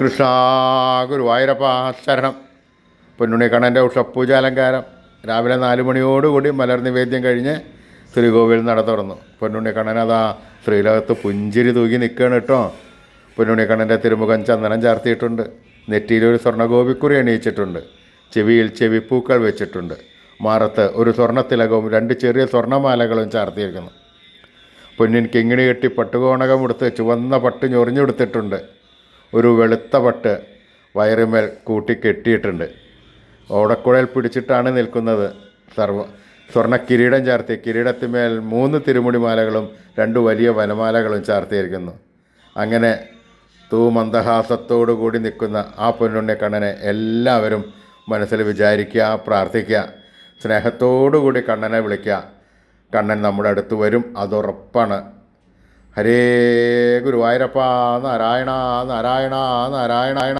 കൃഷ്ണ ഗുരുവായൂരപ്പ ശരണം. ഉഷപ്പൂജ ഉഷപ്പൂജാലങ്കാരം. രാവിലെ നാല് മണിയോടുകൂടി മലർ നിവേദ്യം കഴിഞ്ഞ് ശ്രീകോവിൽ നട തുറന്നു. പൊന്നുണ്ണിക്കണ്ണൻ അതാ ശ്രീലകത്ത് പുഞ്ചിരി തൂകി നിൽക്കുകയാണ് കേട്ടോ. പൊന്നുണ്ണിക്കണ്ണന്റെ തിരുമുഖം ചന്ദനം ചാർത്തിയിട്ടുണ്ട്. നെറ്റിയിലൊരു സ്വർണഗോപിക്കുറി അണിയിച്ചിട്ടുണ്ട്. ചെവിയിൽ ചെവിപ്പൂക്കൾ വെച്ചിട്ടുണ്ട്. മാറത്ത് ഒരു സ്വർണത്തിലകവും രണ്ട് ചെറിയ സ്വർണമാലകളും ചാർത്തിയിരിക്കുന്നു. പൊന്നിൻ കിങ്ങിണി കെട്ടി പട്ടുകോണകം എടുത്ത് ചുവന്ന പട്ട് ഞൊറിഞ്ഞെടുത്തിട്ടുണ്ട് ഒരു വെളുത്ത പട്ട് വയറുമേൽ കൂട്ടി കെട്ടിയിട്ടുണ്ട്. ഓടക്കുഴൽ പിടിച്ചിട്ടാണ് നിൽക്കുന്നത്. സർവ സ്വർണ കിരീടം ചാർത്തി കിരീടത്തിന്മേൽ മൂന്ന് തിരുമുടിമാലകളും രണ്ട് വലിയ വനമാലകളും ചാർത്തിയിരിക്കുന്നു. അങ്ങനെ തൂമന്ദഹാസത്തോടു കൂടി നിൽക്കുന്ന ആ പൊന്നുണ്ണി കണ്ണനെ എല്ലാവരും മനസ്സിൽ വിചാരിക്കുക പ്രാർത്ഥിക്കുക സ്നേഹത്തോടു കൂടി കണ്ണനെ വിളിക്കുക. കണ്ണൻ നമ്മുടെ അടുത്ത് വരും അതുറപ്പാണ്. ഹരേ ഗുരുവായൂരപ്പ നാരായണ നാരായണ നാരായണ.